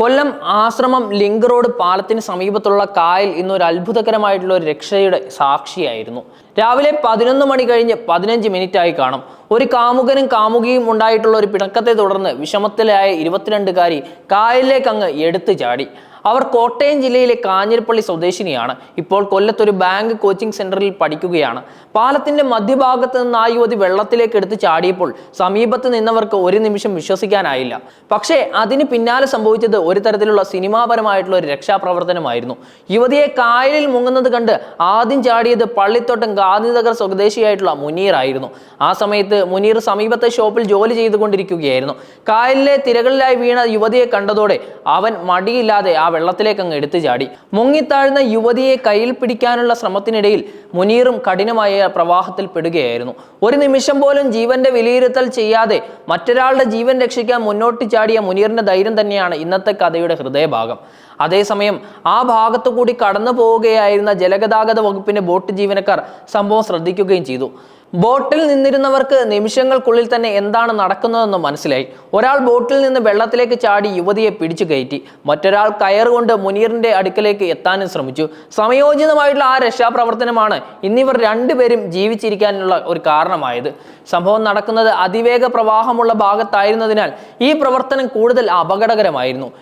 കൊല്ലം ആശ്രമം link road പാലത്തിന് സമീപത്തുള്ള കായൽ ഇന്നൊരു അത്ഭുതകരമായിട്ടുള്ള ഒരു രക്ഷയുടെ സാക്ഷിയായിരുന്നു. രാവിലെ പതിനൊന്ന് മണി കഴിഞ്ഞ് പതിനഞ്ച് മിനിറ്റായി കാണും. ഒരു കാമുകനും കാമുകിയും ഉണ്ടായിട്ടുള്ള ഒരു പിണക്കത്തെ തുടർന്ന് വിഷമത്തിലായ ഇരുപത്തിരണ്ടുകാരി കായലിലേക്ക് അങ്ങ് എടുത്തു ചാടി. അവർ കോട്ടയം ജില്ലയിലെ കാഞ്ഞിരപ്പള്ളി സ്വദേശിനിയാണ്. ഇപ്പോൾ കൊല്ലത്തൊരു ബാങ്ക് കോച്ചിംഗ് സെന്ററിൽ പഠിക്കുകയാണ്. പാലത്തിന്റെ മധ്യഭാഗത്ത് നിന്ന് ആ യുവതി വെള്ളത്തിലേക്ക് എടുത്ത് ചാടിയപ്പോൾ സമീപത്ത് നിന്നവർക്ക് ഒരു നിമിഷം വിശ്വസിക്കാനായില്ല. പക്ഷേ അതിന് പിന്നാലെ സംഭവിച്ചത് ഒരു തരത്തിലുള്ള സിനിമാപരമായിട്ടുള്ള ഒരു രക്ഷാപ്രവർത്തനമായിരുന്നു. യുവതിയെ കായലിൽ മുങ്ങുന്നത് കണ്ട് ആദ്യം ചാടിയത് പള്ളിത്തോട്ടം ഗാന്ധിനഗർ സ്വദേശിയായിട്ടുള്ള മുനീർ ആയിരുന്നു ആ മുനീർ സമീപത്തെ ഷോപ്പിൽ ജോലി ചെയ്തുകൊണ്ടിരിക്കുകയായിരുന്നു. കായലിലെ തിരകളിലായി വീണ യുവതിയെ കണ്ടതോടെ അവൻ മടിയില്ലാതെ ആ വെള്ളത്തിലേക്ക് അങ്ങ് എടുത്തു ചാടി. മുങ്ങിത്താഴ്ന്ന യുവതിയെ കയ്യിൽ പിടിക്കാനുള്ള ശ്രമത്തിനിടയിൽ മുനീറും കഠിനമായ പ്രവാഹത്തിൽ പെടുകയായിരുന്നു. ഒരു നിമിഷം പോലും ജീവന്റെ വിലയിരുത്തൽ ചെയ്യാതെ മറ്റൊരാളുടെ ജീവൻ രക്ഷിക്കാൻ മുന്നോട്ട് ചാടിയ മുനീറിന്റെ ധൈര്യം തന്നെയാണ് ഇന്നത്തെ കഥയുടെ ഹൃദയഭാഗം. അതേസമയം ആ ഭാഗത്തു കൂടി കടന്നു പോവുകയായിരുന്ന ജലഗതാഗത വകുപ്പിന്റെ ബോട്ട് ജീവനക്കാർ സംഭവം ശ്രദ്ധിക്കുകയും ചെയ്തു. ബോട്ടിൽ നിന്നിരുന്നവർക്ക് നിമിഷങ്ങൾക്കുള്ളിൽ തന്നെ എന്താണ് നടക്കുന്നതെന്ന് മനസ്സിലായി. ഒരാൾ ബോട്ടിൽ നിന്ന് വെള്ളത്തിലേക്ക് ചാടി യുവതിയെ പിടിച്ചു കയറ്റി. മറ്റൊരാൾ കയറുകൊണ്ട് മുനീറിന്റെ അടുക്കലേക്ക് എത്താനും ശ്രമിച്ചു. സമയോചിതമായിട്ടുള്ള ആ രക്ഷാപ്രവർത്തനമാണ് ഇന്നിവർ രണ്ടുപേരും ജീവിച്ചിരിക്കാനുള്ള ഒരു കാരണമായത്. സംഭവം നടക്കുന്നത് അതിവേഗ പ്രവാഹമുള്ള ഭാഗത്തായിരുന്നതിനാൽ ഈ പ്രവർത്തനം കൂടുതൽ അപകടകരമായിരുന്നു.